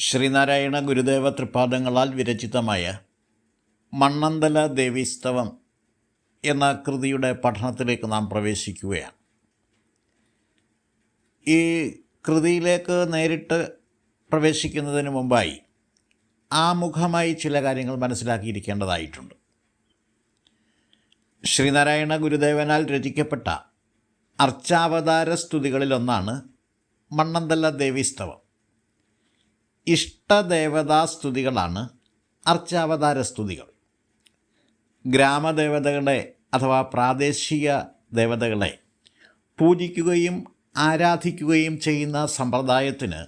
ശ്രീനാരായണ ഗുരുദേവ തൃപാദങ്ങളാൽ വിരചിതമായ മണ്ണന്തല ദേവീസ്തവം എന്ന കൃതിയുടെ പഠനത്തിലേക്ക് നാം പ്രവേശിക്കുകയാണ്. ഈ കൃതിയിലേക്ക് നേരിട്ട് പ്രവേശിക്കുന്നതിന് മുമ്പായി ആമുഖമായി ചില കാര്യങ്ങൾ മനസ്സിലാക്കിയിരിക്കേണ്ടതായിട്ടുണ്ട്. ശ്രീനാരായണ ഗുരുദേവനാൽ രചിക്കപ്പെട്ട അർച്ചാവതാര സ്തുതികളിലൊന്നാണ് മണ്ണന്തല ദേവീസ്തവം. ഇഷ്ടദേവതാ സ്തുതികളാണ് അർച്ചാവതാര സ്തുതികൾ ഗ്രാമദേവതകളെ അഥവാ പ്രാദേശിക ദേവതകളെ പൂജിക്കുകയും ആരാധിക്കുകയും ചെയ്യുന്ന സമ്പ്രദായത്തിന്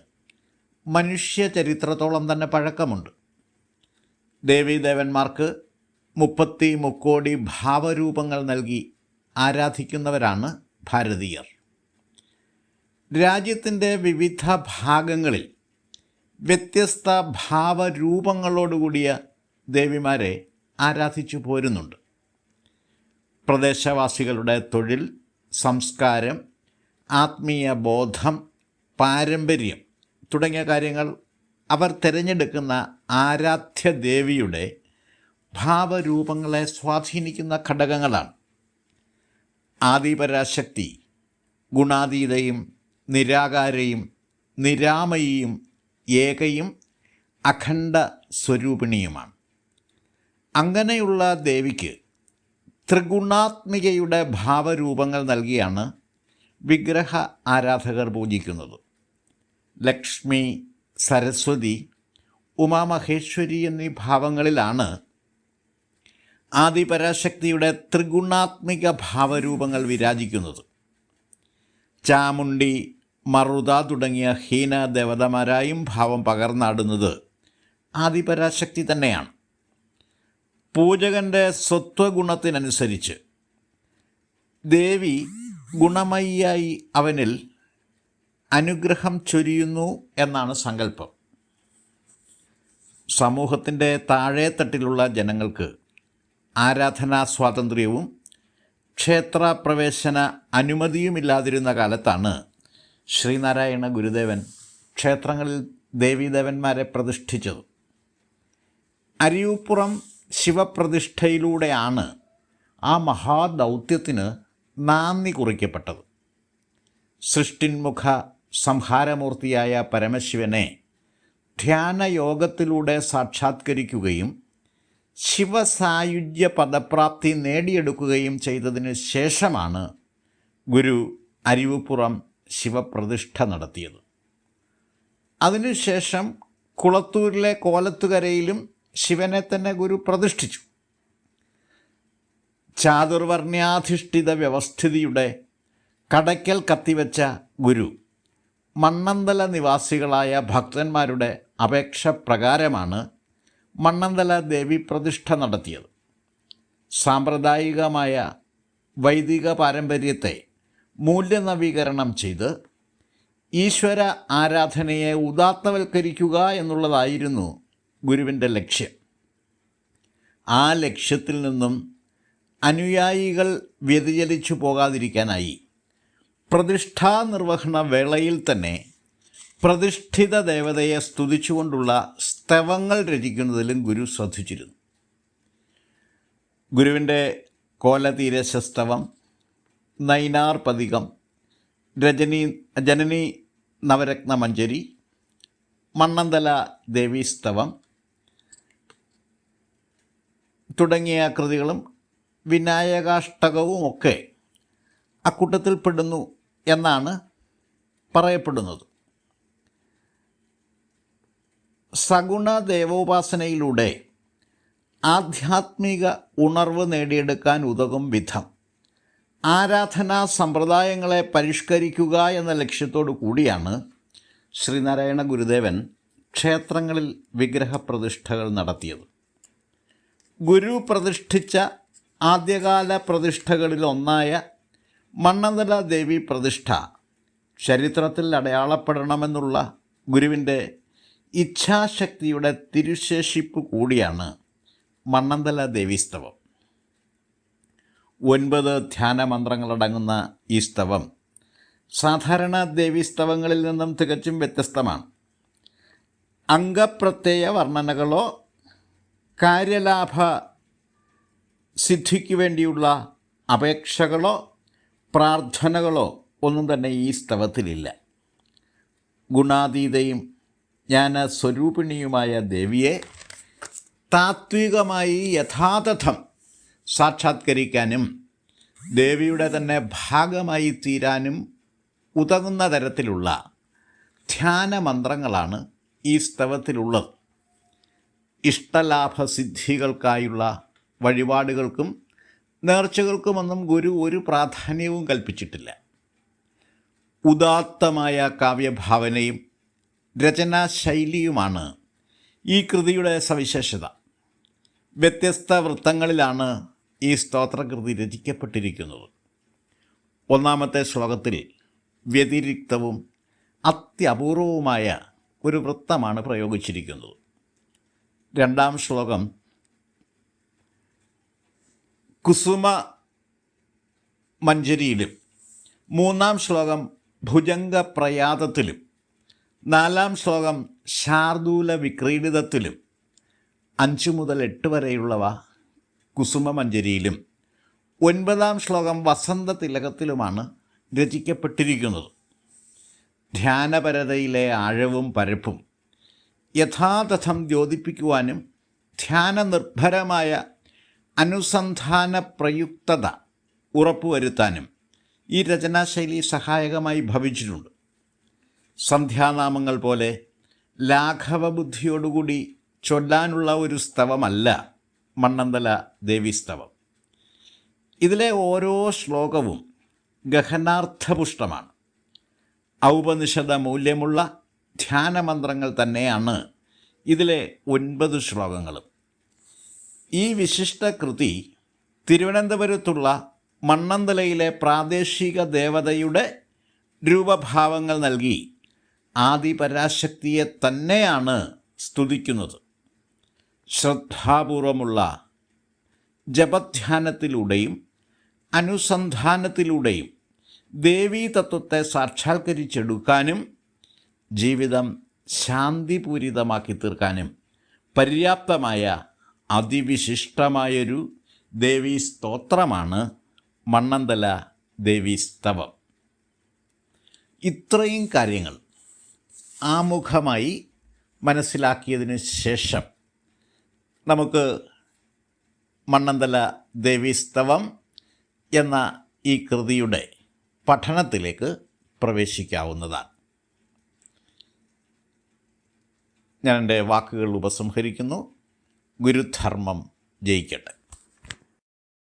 മനുഷ്യ ചരിത്രത്തോളം തന്നെ പഴക്കമുണ്ട്. ദേവീദേവന്മാർക്ക് മുപ്പത്തി മുക്കോടി ഭാവരൂപങ്ങൾ നൽകി ആരാധിക്കുന്നവരാണ് ഭാരതീയർ. രാജ്യത്തിന്റെ വിവിധ ഭാഗങ്ങളിൽ വ്യത്യസ്ത ഭാവരൂപങ്ങളോടുകൂടിയ ദേവിമാരെ ആരാധിച്ചു പോരുന്നുണ്ട്. പ്രദേശവാസികളുടെ തൊഴിൽ സംസ്കാരം ആത്മീയ ബോധം പാരമ്പര്യം തുടങ്ങിയ കാര്യങ്ങൾ അവർ തിരഞ്ഞെടുക്കുന്ന ആരാധ്യ ദേവിയുടെ ഭാവരൂപങ്ങളെ സ്വാധീനിക്കുന്ന ഘടകങ്ങളാണ്. ആദിപരാശക്തി ഗുണാതീതയും നിരാകാരയും നിരാമയിയും ഏകയും അഖണ്ഡ സ്വരൂപിണിയുമാണ്. അങ്ങനെയുള്ള ദേവിക്ക് ത്രിഗുണാത്മികയുടെ ഭാവരൂപങ്ങൾ നൽകിയാണ് വിഗ്രഹ ആരാധകർ പൂജിക്കുന്നത്. ലക്ഷ്മി സരസ്വതി ഉമാമഹേശ്വരി എന്നീ ഭാവങ്ങളിലാണ് ആദിപരാശക്തിയുടെ ത്രിഗുണാത്മിക ഭാവരൂപങ്ങൾ വിരാജിക്കുന്നത്. ചാമുണ്ടി മറുത തുടങ്ങിയ ഹീന ദേവതമാരായും ഭാവം പകർന്നാടുന്നത് ആദിപരാശക്തി തന്നെയാണ്. പൂജകന്റെ സ്വത്വഗുണത്തിനനുസരിച്ച് ദേവി ഗുണമയ്യായി അവനിൽ അനുഗ്രഹം ചൊരിയുന്നു എന്നാണ് സങ്കല്പം. സമൂഹത്തിന്റെ താഴേത്തട്ടിലുള്ള ജനങ്ങൾക്ക് ആരാധനാ സ്വാതന്ത്ര്യവും ക്ഷേത്രപ്രവേശന അനുമതിയുമില്ലാതിരുന്ന കാലത്താണ് ശ്രീനാരായണ ഗുരുദേവൻ ക്ഷേത്രങ്ങളിൽ ദേവീദേവന്മാരെ പ്രതിഷ്ഠിച്ചത്. അരിയൂപ്പുറം ശിവപ്രതിഷ്ഠയിലൂടെയാണ് ആ മഹാദൗത്യത്തിന് നാന്ദി കുറിക്കപ്പെട്ടത്. സൃഷ്ടിന്മുഖ സംഹാരമൂർത്തിയായ പരമശിവനെ ധ്യാനയോഗത്തിലൂടെ സാക്ഷാത്കരിക്കുകയും ശിവസായുജ്യ പദപ്രാപ്തി നേടിയെടുക്കുകയും ചെയ്തതിന് ശേഷമാണ് ഗുരു അരിവുപ്പുറം ശിവപ്രതിഷ്ഠ നടത്തിയത്. അതിനുശേഷം കുളത്തൂരിലെ കോലത്തുകരയിലും ശിവനെ തന്നെ ഗുരു പ്രതിഷ്ഠിച്ചു. ചാതുർവർണ്യാധിഷ്ഠിത വ്യവസ്ഥിതിയുടെ കടയ്ക്കൽ കത്തിവെച്ച ഗുരു മണ്ണന്തല നിവാസികളായ ഭക്തന്മാരുടെ അപേക്ഷ പ്രകാരമാണ് മണ്ണന്തല ദേവി പ്രതിഷ്ഠ നടത്തിയത്. സാമ്പ്രദായികമായ വൈദിക പാരമ്പര്യത്തെ മൂല്യനവീകരണം ചെയ്ത് ഈശ്വര ആരാധനയെ ഉദാത്തവൽക്കരിക്കുക എന്നുള്ളതായിരുന്നു ഗുരുവിന്റെ ലക്ഷ്യം. ആ ലക്ഷ്യത്തിൽ നിന്നും അനുയായികൾ വ്യതിചലിച്ചു പോകാതിരിക്കാനായി പ്രതിഷ്ഠാ നിർവഹണ വേളയിൽ തന്നെ പ്രതിഷ്ഠിത ദേവതയെ സ്തുതിച്ചുകൊണ്ടുള്ള സ്തവങ്ങൾ രചിക്കുന്നതിലും ഗുരു ശ്രദ്ധിച്ചിരുന്നു. ഗുരുവിന്റെ കോലതീരശസ്തവം നൈനാർ പതികം. രജനി ജനനി നവരത്ന മഞ്ജരി മണ്ണന്തല ദേവീസ്തവം. തുടങ്ങിയ കൃതികളും വിനായകാഷ്ടകവും ഒക്കെ അക്കൂട്ടത്തിൽപ്പെടുന്നു എന്നാണ് പറയപ്പെടുന്നത്. സഗുണ ദേവോപാസനയിലൂടെ ആധ്യാത്മിക ഉണർവ് നേടിയെടുക്കാൻ ഉതകും വിധം. ആരാധനാ സമ്പ്രദായങ്ങളെ പരിഷ്കരിക്കുക എന്ന ലക്ഷ്യത്തോടു കൂടിയാണ് ശ്രീനാരായണ ഗുരുദേവൻ ക്ഷേത്രങ്ങളിൽ വിഗ്രഹപ്രതിഷ്ഠകൾ നടത്തിയത്. ഗുരു പ്രതിഷ്ഠിച്ച ആദ്യകാല പ്രതിഷ്ഠകളിലൊന്നായ മണ്ണനില ദേവി പ്രതിഷ്ഠ ചരിത്രത്തിൽ അടയാളപ്പെടണമെന്നുള്ള ഗുരുവിന്റെ ഇച്ഛാശക്തിയുടെ തിരുശേഷിപ്പ് കൂടിയാണ് മണ്ണന്തല ദേവീസ്തവം ഒൻപത് ധ്യാന മന്ത്രങ്ങളടങ്ങുന്ന ഈ സ്തവം സാധാരണ ദേവീസ്തവങ്ങളിൽ നിന്നും തികച്ചും വ്യത്യസ്തമാണ്. അംഗപ്രത്യയ വർണനകളോ കാര്യലാഭ സിദ്ധിക്ക് വേണ്ടിയുള്ള അപേക്ഷകളോ പ്രാർത്ഥനകളോ ഒന്നും തന്നെ ഈ സ്തവത്തിലില്ല. ഗുണാതീതയും ജ്ഞാന സ്വരൂപിണിയുമായ ദേവിയെ താത്വികമായി യഥാതഥം സാക്ഷാത്കരിക്കാനും ദേവിയുടെ തന്നെ ഭാഗമായി തീരാനും ഉതകുന്ന തരത്തിലുള്ള ധ്യാന മന്ത്രങ്ങളാണ് ഈ സ്തവത്തിലുള്ളത്. ഇഷ്ടലാഭസിദ്ധികൾക്കായുള്ള വഴിപാടുകൾക്കും നേർച്ചകൾക്കുമൊന്നും ഗുരു ഒരു പ്രാധാന്യവും കൽപ്പിച്ചിട്ടില്ല. ഉദാത്തമായ കാവ്യഭാവനയും രചനാശൈലിയുമാണ് ഈ കൃതിയുടെ സവിശേഷത. വ്യത്യസ്ത വൃത്തങ്ങളിലാണ് ഈ സ്തോത്രകൃതി രചിക്കപ്പെട്ടിരിക്കുന്നത് ഒന്നാമത്തെ ശ്ലോകത്തിൽ വ്യതിരിക്തവും അത്യപൂർവവുമായ ഒരു വൃത്തമാണ് പ്രയോഗിച്ചിരിക്കുന്നത്. രണ്ടാം ശ്ലോകം കുസുമ മഞ്ജരിയിലും മൂന്നാം ശ്ലോകം ഭുജംഗപ്രയാതത്തിലും. നാലാം ശ്ലോകം ശാർദൂല വിക്രീഡിതത്തിലും അഞ്ച് മുതൽ എട്ട് വരെയുള്ളവ കുസുമമഞ്ജരിയിലും ഒൻപതാം ശ്ലോകം വസന്ത തിലകത്തിലുമാണ് രചിക്കപ്പെട്ടിരിക്കുന്നത്. ധ്യാനപരതയിലെ ആഴവും പരപ്പും യഥാതഥം ദ്യോതിപ്പിക്കുവാനും ധ്യാനനിർഭരമായ അനുസന്ധാന പ്രയുക്തത ഉറപ്പുവരുത്താനും ഈ രചനാശൈലി സഹായകമായി ഭവിച്ചിട്ടുണ്ട്. സന്ധ്യാനാമങ്ങൾ പോലെ ലാഘവബുദ്ധിയോടുകൂടി ചൊല്ലാനുള്ള ഒരു സ്തവമല്ല മണ്ണന്തല ദേവീസ്തവം. ഇതിലെ ഓരോ ശ്ലോകവും ഗഹനാർത്ഥപുഷ്ടമാണ് ഔപനിഷദ മൂല്യമുള്ള ധ്യാനമന്ത്രങ്ങൾ തന്നെയാണ് ഇതിലെ ഒൻപത് ശ്ലോകങ്ങളും. ഈ വിശിഷ്ട കൃതി തിരുവനന്തപുരത്തുള്ള മണ്ണന്തലയിലെ പ്രാദേശിക ദേവതയുടെ രൂപഭാവങ്ങൾ നൽകി ആദിപരാശക്തിയെ തന്നെയാണ് സ്തുതിക്കുന്നത്. ശ്രദ്ധാപൂർവമുള്ള ജപധ്യാനത്തിലൂടെയും അനുസന്ധാനത്തിലൂടെയും ദേവീ തത്വത്തെ സാക്ഷാത്കരിച്ചെടുക്കാനും ജീവിതം ശാന്തിപൂരിതമാക്കി തീർക്കാനും പര്യാപ്തമായ അതിവിശിഷ്ടമായൊരു ദേവീ സ്തോത്രമാണ് മണ്ണന്തല ദേവീ സ്തവം. ഇത്രയും കാര്യങ്ങൾ ആമുഖമായി മനസ്സിലാക്കിയതിനു ശേഷം നമുക്ക് മണ്ണന്തല ദേവീസ്തവം എന്ന ഈ കൃതിയുടെ പഠനത്തിലേക്ക് പ്രവേശിക്കാവുന്നതാണ്. ഞാൻ എന്റെ വാക്കുകൾ ഉപസംഹരിക്കുന്നു. ഗുരുധർമ്മം ജയിക്കട്ടെ.